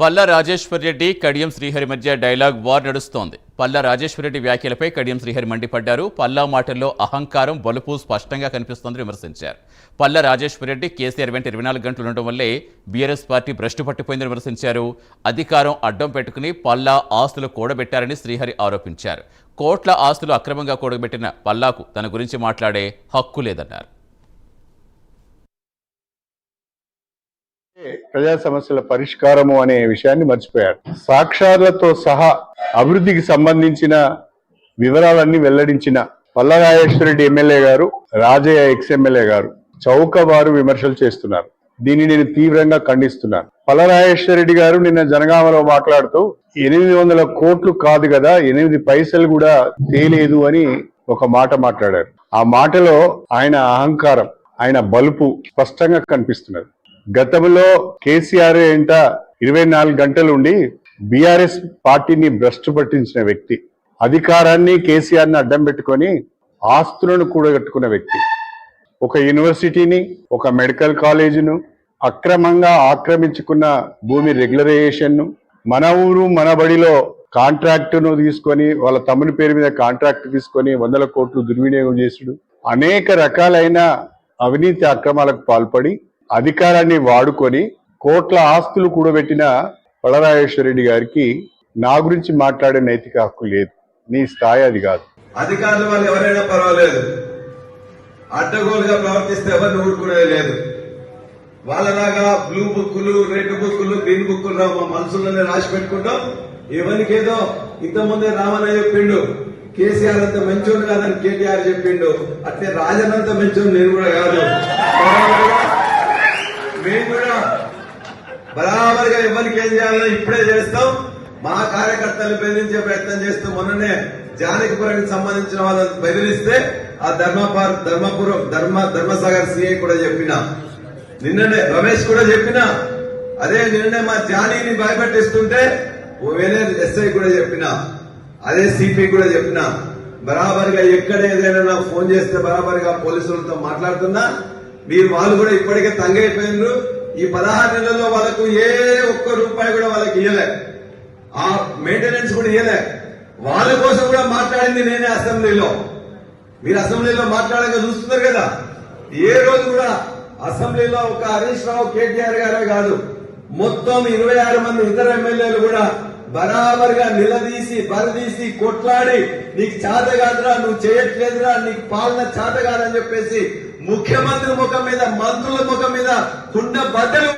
పల్లా రాజేశ్వర్ రెడ్డి కడియం శ్రీహరి మధ్య dialogue war నడుస్తోంది. పల్లా రాజేశ్వర్ రెడ్డి వ్యాఖ్యలపై కడియం శ్రీహరి మండిపడ్డారు. పల్లా మాటల్లో అహంకారం బలుపు స్పష్టంగా కనిపిస్తోందని విమర్శించారు. పల్లా రాజేశ్వర్ రెడ్డి కేసీఆర్ వెంట ఇరవై నాలుగు గంటలు ఉండడం వల్లే బీఆర్ఎస్ పార్టీ భ్రష్టు పట్టిపోయిందని విమర్శించారు. అధికారం అడ్డం పెట్టుకుని పల్లా ఆస్తులు కూడబెట్టారని శ్రీహరి ఆరోపించారు. కోట్ల ఆస్తులు అక్రమంగా కూడబెట్టిన పల్లాకు తన గురించి మాట్లాడే హక్కు లేదన్నారు. ప్రజా సమస్యల పరిష్కారము అనే విషయాన్ని మర్చిపోయారు సాక్ష్యాలతో సహా అభివృద్ధికి సంబంధించిన వివరాలన్నీ వెల్లడించిన పల్లరాజేశ్వరరెడ్డి ఎమ్మెల్యే గారు రాజయ్య ఎక్స్ ఎమ్మెల్యే గారు చౌకబారు విమర్శలు చేస్తున్నారు. దీన్ని నేను తీవ్రంగా ఖండిస్తున్నాను. పల్లరాజేశ్వరరెడ్డి గారు నిన్న జనగామలో మాట్లాడుతూ ఎనిమిది వందల కోట్లు కాదు కదా ఎనిమిది పైసలు కూడా తేలేదు అని ఒక మాట మాట్లాడారు. ఆ మాటలో ఆయన అహంకారం ఆయన బలుపు స్పష్టంగా కనిపిస్తున్నది. గతంలో కేసీఆర్ ఏంట ఇరవై నాలుగు గంటలు ఉండి బీఆర్ఎస్ పార్టీని భ్రష్టు పట్టించిన వ్యక్తి. అధికారాన్ని కేసీఆర్ని అడ్డం పెట్టుకొని ఆస్తులను కూడగట్టుకున్న వ్యక్తి. ఒక యూనివర్సిటీని ఒక మెడికల్ కాలేజీను అక్రమంగా ఆక్రమించుకున్న భూమి రెగ్యులరైజేషన్ను మన ఊరు మన బడిలో కాంట్రాక్టును తీసుకొని వాళ్ళ తమ్ముని పేరు మీద కాంట్రాక్ట్ తీసుకొని వందల కోట్లు దుర్వినియోగం చేసుడు. అనేక రకాలైన అవినీతి అక్రమాలకు పాల్పడి అధికారాన్ని వాడుకొని కోట్ల ఆస్తులు కూడబెట్టిన పళరాజేశ్వరరెడ్డి గారికి నా గురించి మాట్లాడే నైతిక హక్కు లేదు. నీ స్థాయి అది కాదు. అధికారులు వాళ్ళు ఎవరైనా పర్వాలేదు. అడ్డగోలుగా ప్రవర్తిస్తే ఎవరిని ఊరుకునేది లేదు. వాళ్ళలాగా బ్లూ బుక్కులు రెడ్ బుక్కులు గ్రీన్ బుక్కులు మా మనసులోనే రాసి పెట్టుకుంటాం. ఎవరికేదో ఇంతకుముందే రామన్న చెప్పిండు. కేసీఆర్ అంత మంచోడు కాదని కేటీఆర్ చెప్పిండు. అట్లే రాజన్ అంత మంచోడు నేను కూడా కాదు. మేము కూడా బరాబరిగా ఎవరికి ఏం చేయాలని ఇప్పుడే చేస్తాం. మా కార్యకర్తలు బెదిరించే ప్రయత్నం చేస్తూ మొన్ననే జానకిపురానికి సంబంధించిన వాళ్ళని బెదిరిస్తే ఆ ధర్మపార్ ధర్మపురం ధర్మ ధర్మసాగర్ సిఐ కూడా చెప్పిన. నిన్ననే రమేష్ కూడా చెప్పిన. అదే నిన్ననే మా జానీని భయపెట్టిస్తుంటే ఓ వేరే ఎస్ఐ కూడా చెప్పిన. అదే సిపి కూడా చెప్పిన. బరాబరిగా ఎక్కడ ఏదైనా ఫోన్ చేస్తే బరాబరిగా పోలీసులతో మాట్లాడుతున్నా. మీరు వాళ్ళు కూడా ఇప్పటికే తంగైపోయినారు. ఈ పదహారు నెలల్లో వాళ్ళకు ఏ ఒక్క రూపాయి కూడా వాళ్ళకి ఇయ్యలే. ఆ మెయింటెనెన్స్ కూడా ఇయ్యలే. వాళ్ళ కోసం కూడా మాట్లాడింది నేనే అసెంబ్లీలో. మీరు అసెంబ్లీలో మాట్లాడక చూస్తున్నారు కదా. ఏ రోజు కూడా అసెంబ్లీలో ఒక హరీష్ రావు కేటీఆర్ గారే కాదు. మొత్తం ఇరవై ఆరు మంది ఇతర ఎమ్మెల్యేలు కూడా బరాబర్గా నిలదీసి బరదీసి కొట్లాడి నీకు చేత కాదురా నువ్వు చేయట్లేదురా నీకు పాలన చేత కాదని చెప్పేసి ముఖ్యమంత్రి ముఖం మీద మంత్రుల ముఖం మీద కుండ బద్దలు